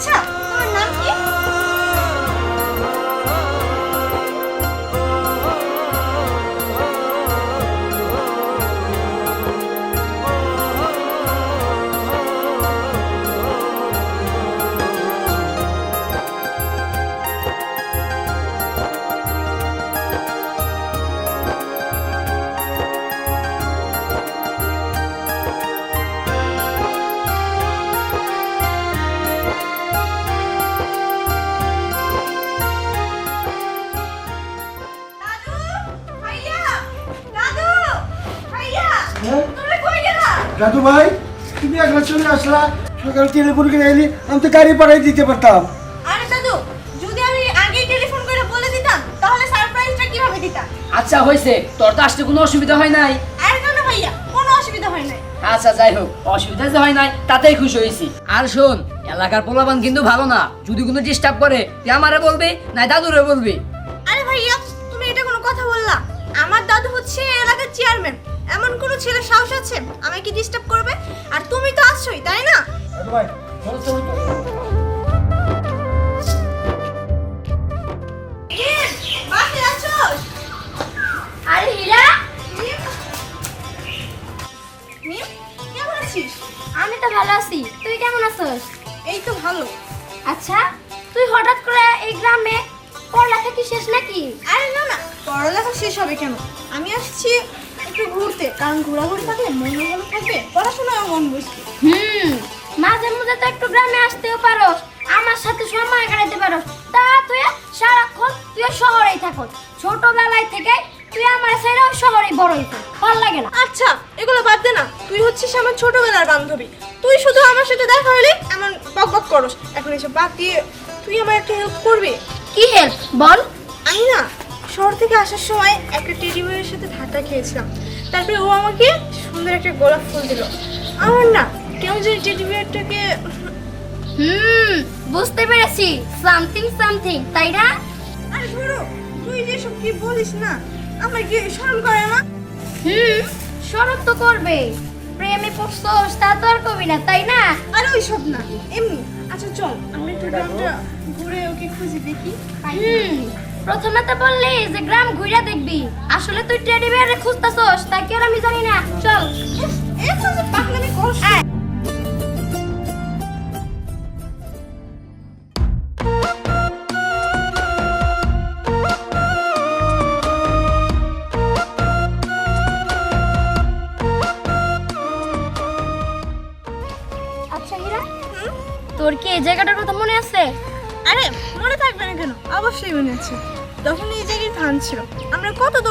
আচ্ছা দাদু ভাই তুমি একবার চলে আসলা। সকাল টেলিফোন করে এলি আমি তো গাড়ি পাঠাই দিতে পারতাম। আরে দাদু যদি আমি আগেই টেলিফোন করে বলে দিতাম তাহলে সারপ্রাইজটা কীভাবে দিতাম? আচ্ছা হয়েছে। তোর তো আসতে কোনো অসুবিধা হয় নাই। আরে না না ভাইয়া কোনো অসুবিধা হয় নাই। আচ্ছা যাই হোক অসুবিধা যে হয় নাই তাতেই খুশি হয়েছি। আর শোন এলাকার পোলাপান কিন্তু ভালো না। যদি কোনো ডিস্টার্ব করে তুই আমারে বলবি না দাদুরে বলবি। আরে ভাইয়া তুমি এটা কোনো কথা বললা। আমার দাদু হচ্ছে এলাকার চেয়ারম্যান এমন কোনো ছেলে সাহস আছে? আমাকে ডিস্টার্ব করবে? আর তুমি তো আসছোই তাই না? ভাই আরে হীরা। কেমন আছিস? আমি তো ভালো আছি। তুই কেমন আছিস? এই তো ভালো। আচ্ছা তুই হঠাৎ করে এই গ্রামে পড়ালেখা কি শেষ নাকি? আরে না না পড়ালেখা শেষ হবে কেন? আমি আসছি একটু ঘুরতে কারণ ঘোরাঘুরি থাকলে মন ভালো থাকবে পড়াশোনায় মন বসবে। হুম মাঝে মাঝে তো একটু গ্রামে আসতেও পারোস আমার সাথে সময় কাটাতে পারোস। তা তুই সারাক্ষণ তুই শহরেই থাকো ছোটবেলায় থেকে তুই আমার ছেড়েও শহরেই বড় হইতো ভালো লাগে না। আচ্ছা এগুলো বাদ দে না তুই হচ্ছিস আমার ছোটবেলার বান্ধবী। তুই শুধু আমার সাথে দেখা হলে এমন বক বক করস। এখন এসব বাদ দিয়ে তুই আমার একটা হেল্প করবি? কি হেল্প বল। আমি না শহর থেকে আসার সময় একটা টেডি বিয়ারের সাথে ধাক্কা খেয়েছিলাম। তারপরে ও আমাকে সুন্দর একটা গোলাপ ফুল দিল। আমার না কেউ যে টেডি বিয়ারটাকে হুম বুঝতে পেরেছি। সামথিং সামথিং তাই না? আরে ধরো তুই যে সব কি বলিস না আমার কি শরম করে না? হুম শরৎ তো করবে। প্রেমে পড়ছস তা তো আর কবি না তাই না? আরে ওই সব না এমনি। আচ্ছা চল আমরা একটু গ্রামটা ঘুরে ওকে খুঁজে দেখি। হুম প্রথমে তো বললি যে গ্রাম ঘুরে দেখবি। আসলে তুই টেডি বিয়ারে খুঁজতেছস তা কি আর আমি জানি না? চল।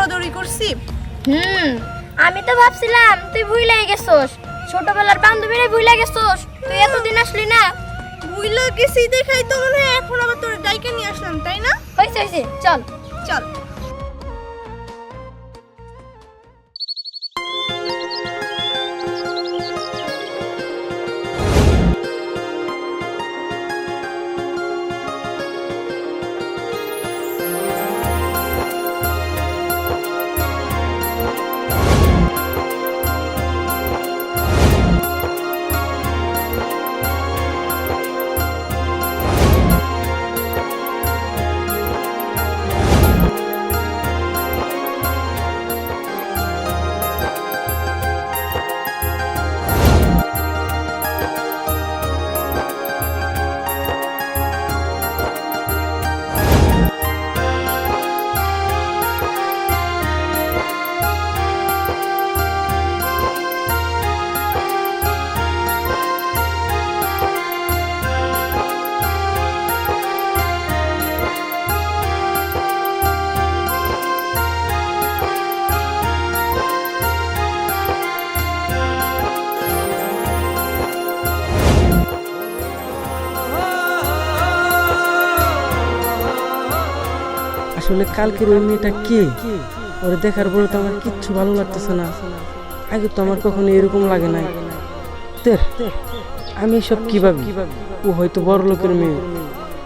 দৌড়াদৌড়ি করছি। হুম। আমি তো ভাবছিলাম তুই ভুলে গেছস। ছোটবেলার বান্ধবীরে ভুলে গেছস। তুই এতদিন আসলি না। বুইলা গেছি দেখাই তো মনে হয় এখন আবার তোর ডাইকে নিয়ে আসলাম তাই না? হয়েছে হয়েছে চল। চল। আসলে কালকের ওই মেয়েটা কে? ওরে দেখার পরে তো আমার কিচ্ছু ভালো লাগতেছে না। আগে তো আমার কখনো এরকম লাগে নাই। তের আমি সব কি ভাবি ও হয়তো বড় লোকের মেয়ে।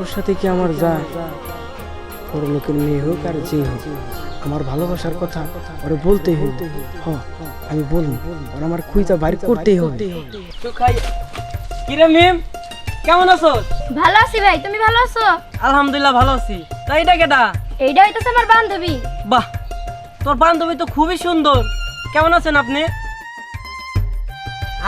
ওর সাথে কি আমার যায় বড় লোকের মেয়ে হোক আর যে হোক। আমার ভালোবাসার কথা ওরে বলতেই হবে। হ আমি বলব। ওর আমার খুঁজা বাইর করতেই হবে। কিরে মিম কেমন আছো ভালো আছি ভাই তুমি ভালো আছো? আলহামদুলিল্লাহ ভালো আছি। তাই এটা কেটা এইটা হইতেছে আমার বান্ধবী। বাহ তোর বান্ধবী তো খুবই সুন্দর। কেমন আছেন আপনি?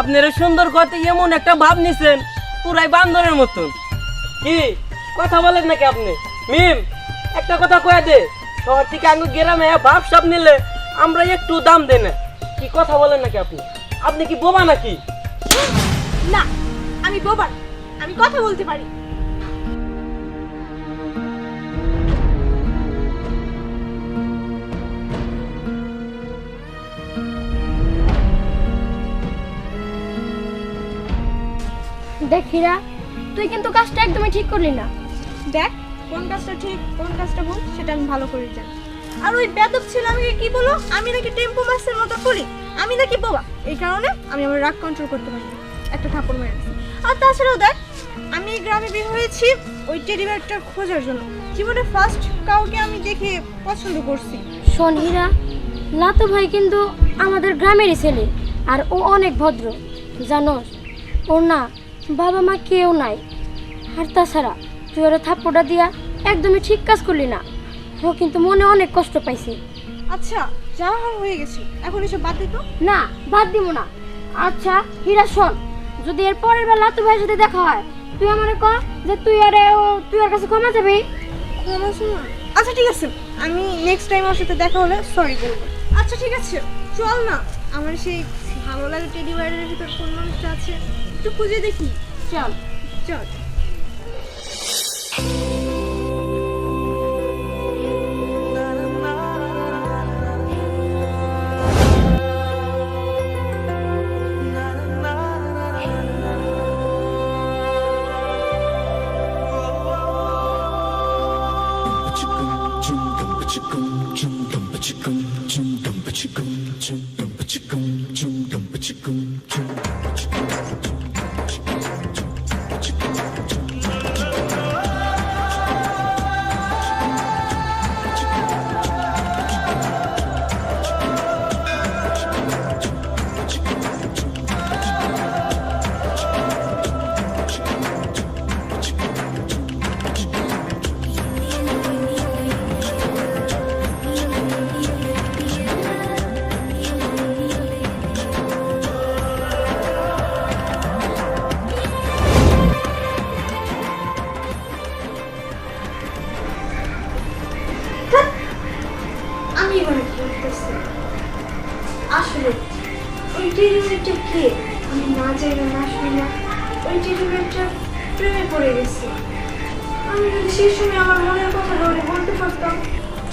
আপনার সুন্দর কথা এমন একটা ভাব নিছেন পুরাই বান্দরের মতন। কি কথা বলেন নাকি আপনি? মিম একটা কথা কয়ে দে। শহর থেকে আঙ্গু গ্রামে ভাব সাপ নিলে আমরা একটু দাম দেই না। কি কথা বলেন নাকি আপনি? আপনি কি বোবা নাকি? না আমি বোবা আমি কথা বলতে পারি। দেখিরা তুই কিন্তু কাজটা একদমই ঠিক করলি না। দেখ কোন কাজটা ঠিক কোন কাজটা ভুল সেটা আমি ভালো করে জানি। আর ওই বেদব ছিল আমাকে কি বলো? আমি নাকি টেম্পো মাসের মতো করি আমি নাকি বোবা। এই কারণে আমি আমার রাগ কন্ট্রোল করতে পারি একটা ঠাকুর মেরে আর তাছাড়াও দেখ আমি এই গ্রামে বের হয়েছি ওই টেডি ব্যাগটার খোঁজার জন্য। জীবনে ফার্স্ট কাউকে আমি দেখে পছন্দ করছি। শোন হীরা লাতো ভাই কিন্তু আমাদের গ্রামেরই ছেলে আর ও অনেক ভদ্র। জানোস ওর না বাবা মা কেউ নাই। আর তাছাড়া তুই ওরা থাপ্পড়টা দিয়া একদমই ঠিক কাজ করলি না। ও কিন্তু মনে অনেক কষ্ট পাইছে। আচ্ছা যা হয়ে গেছে এখন এসব বাদ দিত না বাদ দিব না। আচ্ছা হীরা শোন যদি এর পরের বার লাতু ভাইয়ের সাথে দেখা হয় তুই আমারে কর যে তুই আরে ও তুই ওর কাছে ক্ষমা চাবি? আচ্ছা ঠিক আছে। আমি নেক্সট টাইম ওর সাথে দেখা হলে সরি বলব আচ্ছা ঠিক আছে। চল না আমার সেই ভালো লাগে টেডি বাইরের ভিতর কোন মানুষটা আছে? একটু খুঁজে দেখি চল চল আমি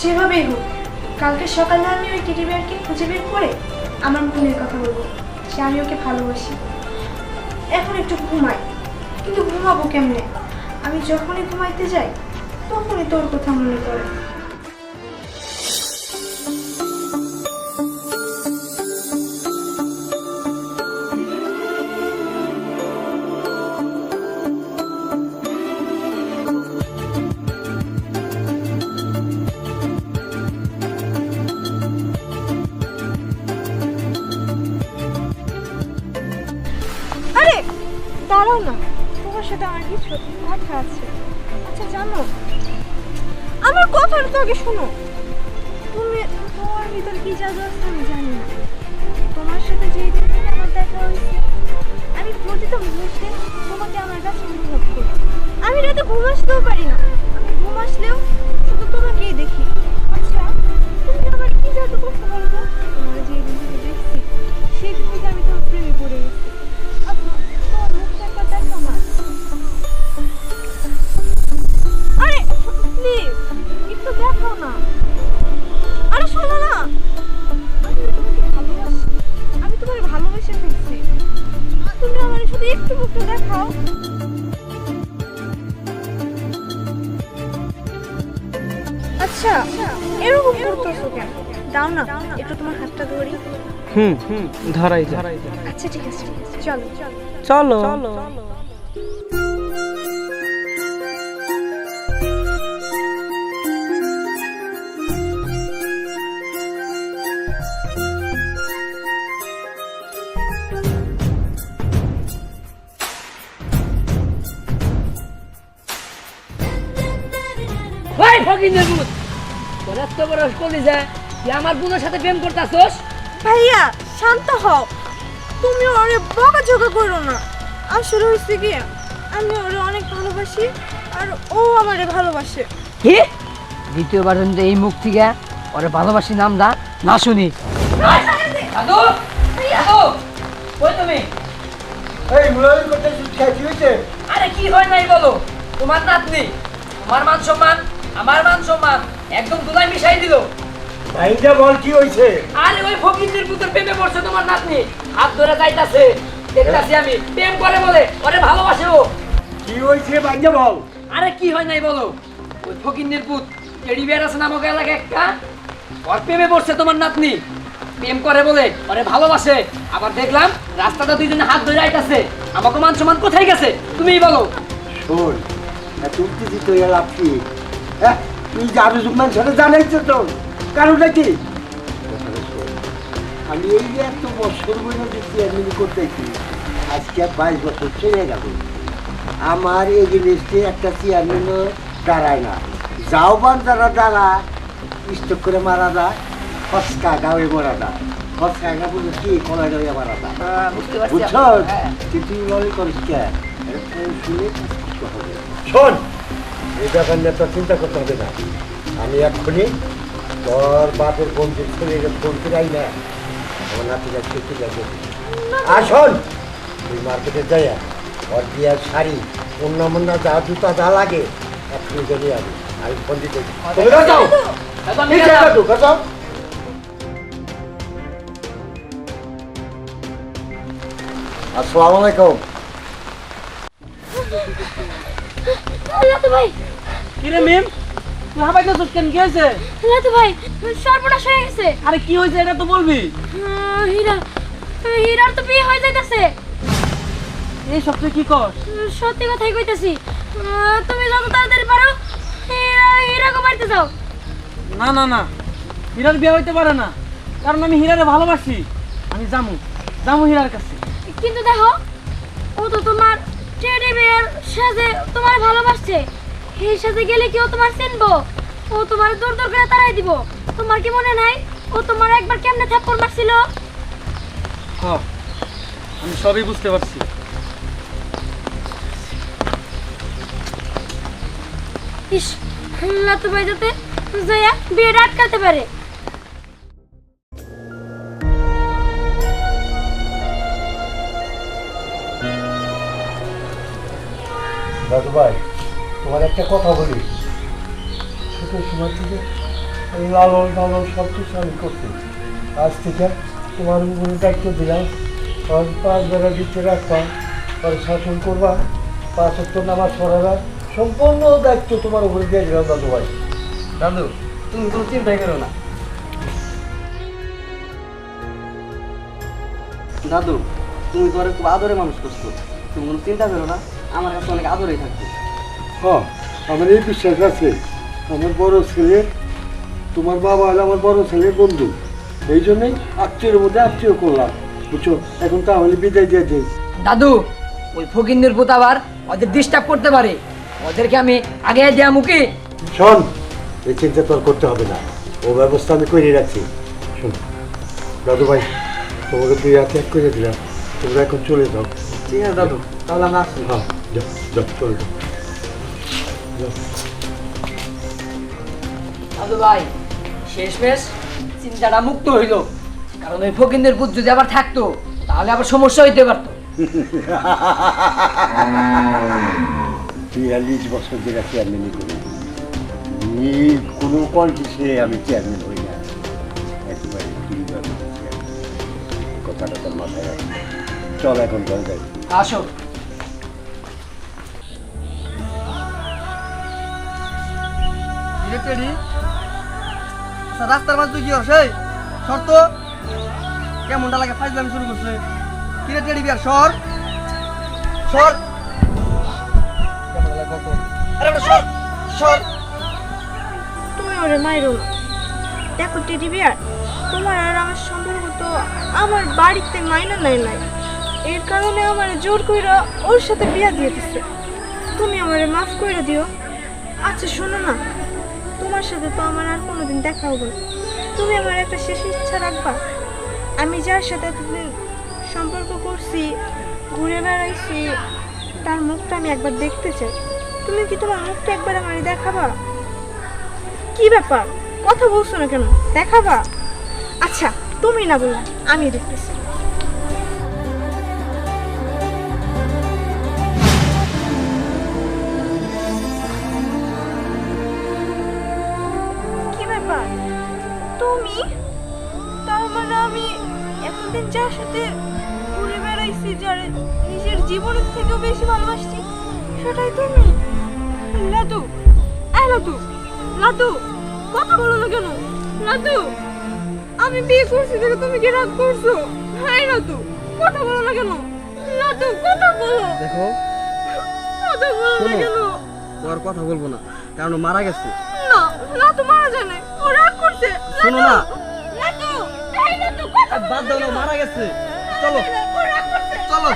যেভাবেই হোক, কালকে সকালে আমি ওই টেডি বিয়ারকে খুঁজে বের করে আমার মনের কথা বলব। সে আমি ওকে ভালোবাসি। এখন একটু ঘুমাই। কিন্তু ঘুমাবো কেমনে? আমি যখনই ঘুমাইতে যাই, তখনই তোর কথা মনে পড়ে। দাঁড়াও না। তোমার সাথে আমার কিছু কথা আছে। আচ্ছা জানো, আমার কথাটা তো আগে শোনো। তুমি, তোমার ভিতর কি জাদু আছে আমি জানি না। তোমার সাথে যেই দিন আমার দেখা হয়েছে, আমি প্রতিটা মুহূর্তে তোমাকে আমার কাছে অনুভব করি। আমি রাতে ঘুম আসতেও পারি না। আমি ঘুম আসলেও শুধু তোমাকেই দেখি। আচ্ছা তুমি আমার কি জাদু করতে বলব? হুম হুম ধরাই ধরাই চলো চলো। চলো। ভাই ফকির তোর বড় যায় আমার বোনের সাথে প্রেম করতে ভাইয়া শান্ত হও। তুমি ওরে বকাঝকা করো না। আসলে হচ্ছে কি আমি ওরে অনেক ভালোবাসি আর ও আমারে ভালোবাসে। কি? দ্বিতীয়বার যদি এই মুখ থেকে ওরে ভালোবাসি নাম দা না শুনি। দাদু দাদু কই তুমি? এই মুলায়ম করতে কি হয়েছে? আরে কি হয় নাই বলো? তোমার নাতনি তোমার মান সম্মান আমার মান সম্মান একদম দুলাই মিশাই দিল। ভাইটা বল কি হয়েছে আরে ওই ফকিরদের পুত্র প্রেমে পড়ছে তোমার নাতনি। হাত ধরে যাইতাছে। দেখতাছি আমি। প্রেম করে বলে। ওরে ভালোবাসে ও। কি ভাইটা বল? আরে কি হয় নাই বলো? ওই ফকিরদের পুত টেডি বিয়ার আছে নামক এলাকা একটা? ওর প্রেমে পড়ছে তোমার নাতনি। প্রেম করে বলে ওরে ভালোবাসে। আবার দেখলাম রাস্তাটা দুইজনে হাত ধরে আইতাছে। আমাকে মান সম্মান কোথায় গেছে? তুমিই বলো। শোন লাভ কি? হ্যাঁ তুই জুম্মান সেটা জানাইছো তো। কারণটা কি। আমি এই যে এত বছর যে চেয়ারম্যান করতেছি আজকে বাইশ বছর চলে গেল। আমার এই জিনিসটি একটা চেয়ারম্যানও দাঁড়ায় না। যাও বান যারা দাঁড়া স্টক করে মারা যায় ফসকা গাঁয়ে মরা যায় ফসকা গা বলে কি? কলা গাঁয়ে মারা যায় বুঝছ? হ্যাঁ। তুই মনে করিস শুনে শোন এই ব্যাপার নিয়ে তোর চিন্তা করতে হবে না। আমি এক্ষুনি তোর বাপের বন্ধুর ছেলে ফোন ফিরাই না আমার নাতি যাচ্ছে ঠিক আছে শোন তুই মার্কেটে যাই ওর বিয়ার শাড়ি অন্য মন্য যা জুতা যা লাগে এক্ষুনি জেনে যাবি আমি ফোন দিতে যাও। আমি যাও আসসালামু আলাইকুম। কিরে মিম? তুই কেন? কি হয়েছে লাতু ভাই সর্বনাশ হয়ে গেছে। আরে কি হয়েছে এটা তো বলবি? হীরা হীরার তো বিয়ে হয়ে যাইতেছে। এই সব তুই কি কর সত্যি কথাই কইতেছি। তুমি যত তাড়াতাড়ি পারো হীরা হীরাকে বাড়িতে যাও। না না না। হীরার বিয়ে হইতে পারে না। কারণ আমি হীরারে ভালোবাসি। আমি জামু। জামু হীরার কাছে। কিন্তু দেখো ও তো তোমার টেডি বিয়ার সাজে তোমার ভালোবাসছে। এই সাজে গেলে কি ও তোমার চিনবো? ও তোমার দূর দূর করে তাড়াই দিব। তোমার কি মনে নাই? ও তোমার একবার কেমনে থাপ্পড় মারছিল? আমি সবই বুঝতে পারছি। ইস লাতু ভাই যাতে জয়া বিয়েটা আটকাতে পারে। দাদু ভাই তোমার একটা কথা বলি। ছোট সময় থেকে লালন লালন সব কিছু আমি করছি। আজ থেকে তোমার উপরে দায়িত্ব দিলাম। আর পাঁচ বেলা দিতে রাখতাম পরে শাসন করবা, পাঁচ অক্ট নামাজ পড়াবা, সম্পূর্ণ দায়িত্ব তোমার উপরে দিয়ে দিলাম, দাদু ভাই। দাদু, তুমি কোনো চিন্তাই করো না। দাদু, তুমি তোমার খুব আদরে মানুষ করছ। তুমি কোনো চিন্তা করো না, আমার কাছে অনেক আদরেই থাকবে। হ্যাঁ আমার এই বিশ্বাস আছে। আমার বড় ছেলে তোমার বাবা হলে আমার বড় ছেলে বন্ধু। এই জন্যই আত্মীয়ের মধ্যে আত্মীয় করলাম বুঝছ? এখন তাহলে বিদায় দিয়ে দিই। দাদু ওই ফকিরদের পুত আবার ওদের ডিস্টার্ব করতে পারে। ওদেরকে আমি আগে দেয়া মুখে। শোন এই চিন্তা তোর করতে হবে না। ও ব্যবস্থা আমি করে রাখছি। শোন দাদু ভাই তোমাকে দুই হাতে এক করে দিলাম। তোমরা এখন চলে যাও। ঠিক আছে দাদু। তাহলে আমরা আসি হ্যাঁ যাও যাও চলে যাও। দাদু ভাই শেষমেশ চিন্তাটা মুক্ত হইল। কারণ ওই ফকিরদের পুত যদি আবার থাকতো তাহলে আবার সমস্যা হইতে পারতো। বিয়াল্লিশ বছর ধরে চেয়ারম্যানই করি। নি কোনো কন্ডিশনে আমি চেয়ারম্যান হই না। একবারে কথাটা তোর মাথায় চল এখন চল যাই আসো। টেডি আচ্ছা রাস্তার মাঝে তুই কি হস এই, শর্ত, কেমনটা লাগে ফাইজলামি শুরু করছে। কিরে টেডি বিয়ার, সর। সর। সর সর। তুমি ওরে মাইরো দেখো টেডি বিয়ার, তোমার আর আমার সম্পর্ক তো আমার বাড়িতে মাইনা নাই নাই। এর কারণে আমার জোর কইরা ওর সাথে বিয়া দিয়ে দিছে। তুমি আমারে মাফ করে দিও। আচ্ছা শোনো না। তোমার সাথে তো আমার আর কোনোদিন দেখা হবে তুমি আমার একটা শেষ ইচ্ছা রাখবা। আমি যার সাথে এতদিন সম্পর্ক করছি, ঘুরে বেড়াইছি, তার মুখটা আমি একবার দেখতে চাই। তুমি কি তোমার মুখটা একবার আমার দেখাবা? কি ব্যাপার? কথা বলছো না কেন? দেখাবা? আচ্ছা তুমি না বললা, আমি দেখতেছি। তুমি? তার মানে আমি এতদিন যার সাথে ঘুরে বেড়াইছি যার নিজের জীবনের থেকেও বেশি ভালোবাসছি সেটাই তুমি? লাদু এই লাদু লাদু কথা বলো না কেন? লাদু আমি বিয়ে করছি দেখে তুমি কি রাগ করছ? হ্যাঁ লাদু কথা বলো না কেন? লাদু কথা বলো। দেখো কথা বলো না কেন? আর কথা বলব না কারণ মারা গেছে। না লাদু মারা যায় না ও রাগ করছে শোনো না। বাদ দাও না মারা গেছে। চলো। চলো।